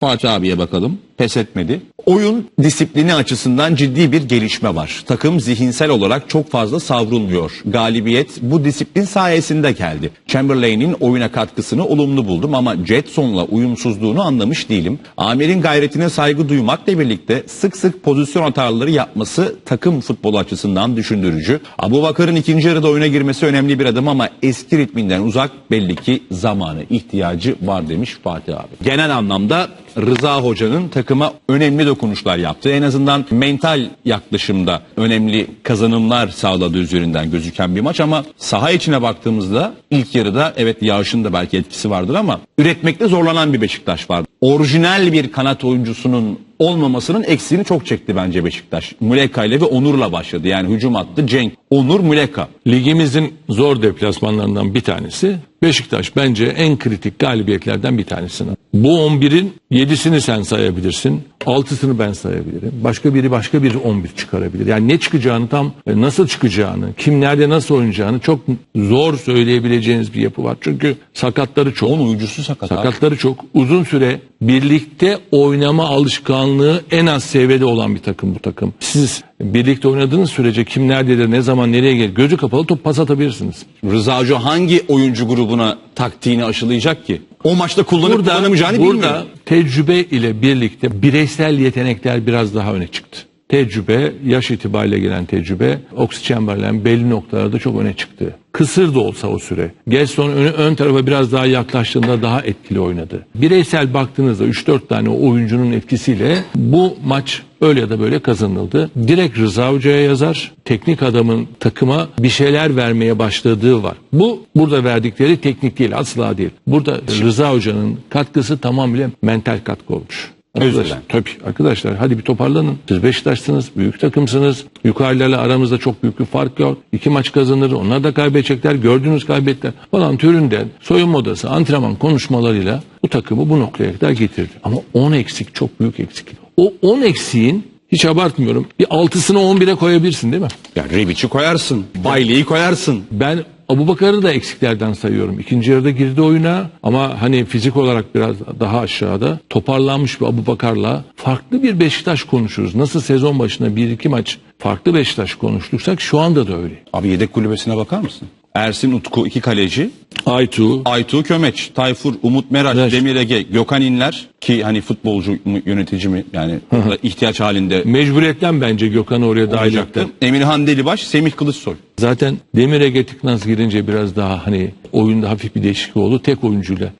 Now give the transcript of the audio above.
Fatih abiye bakalım. Pes etmedi. Oyun disiplini açısından ciddi bir gelişme var. Takım zihinsel olarak çok fazla savrulmuyor. Galibiyet bu disiplin sayesinde geldi. Chamberlain'in oyuna katkısını olumlu buldum ama Jetson'la uyumsuzluğunu anlamış değilim. Amir'in gayretine saygı duymakla birlikte sık sık pozisyon hataları yapması takım futbolu açısından düşündürücü. Abu Bakar'ın ikinci yarıda oyuna girmesi önemli bir adım ama eski ritminden uzak belli ki zamanı ihtiyacı var demiş Fatih abi. Genel anlamda Rıza Hoca'nın takıma önemli dokunuşlar yaptı. En azından mental yaklaşımda önemli kazanımlar sağladığı üzerinden gözüken bir maç ama saha içine baktığımızda ilk yarıda evet yağışın da belki etkisi vardır ama üretmekte zorlanan bir Beşiktaş vardı. Orijinal bir kanat oyuncusunun olmamasının eksiğini çok çekti bence Beşiktaş. Muleka ile ve Onur'la başladı. Yani hücum attı Cenk, Onur, Muleka. Ligimizin zor deplasmanlarından bir tanesi. Beşiktaş bence en kritik galibiyetlerden bir tanesini. Bu 11'in 7'sini sen sayabilirsin. 6'sını ben sayabilirim. Başka biri başka bir 11 çıkarabilir. Yani ne çıkacağını tam e, nasıl çıkacağını, kim nerede nasıl oynayacağını çok zor söyleyebileceğiniz bir yapı var. Çünkü sakatları çok. 10 oyuncusu sakat. abi. Sakatları çok. Uzun süre birlikte oynama alışkanlığı en az seviyede olan bir takım bu takım. Siz birlikte oynadığınız sürece kim nerededir, ne zaman nereye gelir gözü kapalı top pas atabilirsiniz. Rıza Hoca hangi oyuncu grubuna taktiğini aşılayacak ki? O maçta kullanıp Burada, kullanamayacağını burada bilmiyor. Tecrübe ile birlikte bireysel yetenekler biraz daha öne çıktı. Tecrübe, yaş itibariyle gelen tecrübe, Oxy Chamberlain belli noktalarda çok öne çıktı. Kısır da olsa o süre. Gerson ön, ön tarafa biraz daha yaklaştığında daha etkili oynadı. Bireysel baktığınızda 3-4 tane oyuncunun etkisiyle bu maç öyle ya da böyle kazanıldı. Direkt Rıza Hoca'ya yazar. Teknik adamın takıma bir şeyler vermeye başladığı var. Bu burada verdikleri teknik değil asla değil. Burada Rıza Hoca'nın katkısı tamamıyla mental katkı olmuş. Özürler. tabii arkadaşlar hadi bir toparlanın. Siz Beşiktaş'sınız, büyük takımsınız. Yukarılarla aramızda çok büyük bir fark yok. İki maç kazanır, onlar da kaybedecekler. Gördüğünüz kaybettiler falan türünden soyunma odası, antrenman konuşmalarıyla bu takımı bu noktaya kadar getirdi. Ama 10 eksik, çok büyük eksik. O 10 eksiğin hiç abartmıyorum. Bir altısını 11'e koyabilirsin değil mi? Yani Revic'i koyarsın, Bailey'i koyarsın. Ben Abu Bakar'ı da eksiklerden sayıyorum. İkinci yarıda girdi oyuna ama hani fizik olarak biraz daha aşağıda toparlanmış bir Abu Bakar'la farklı bir Beşiktaş konuşuruz. Nasıl sezon başına bir iki maç farklı Beşiktaş konuştuksak şu anda da öyle. Abi yedek kulübesine bakar mısın? Ersin Utku iki kaleci, Aytu, Aytuğ Kömeç, Tayfur, Umut Meraş, Evet. Demir Ege, Gökhan İnler ki hani futbolcu mu yönetici mi yani ihtiyaç halinde mecburiyetten bence Gökhan'ı oraya dahil etti. Emirhan Delibaş, Semih Kılıçsoy. Zaten Demir Ege Tıknaz girince biraz daha hani oyunda hafif bir değişiklik oldu. Tek oyuncuyla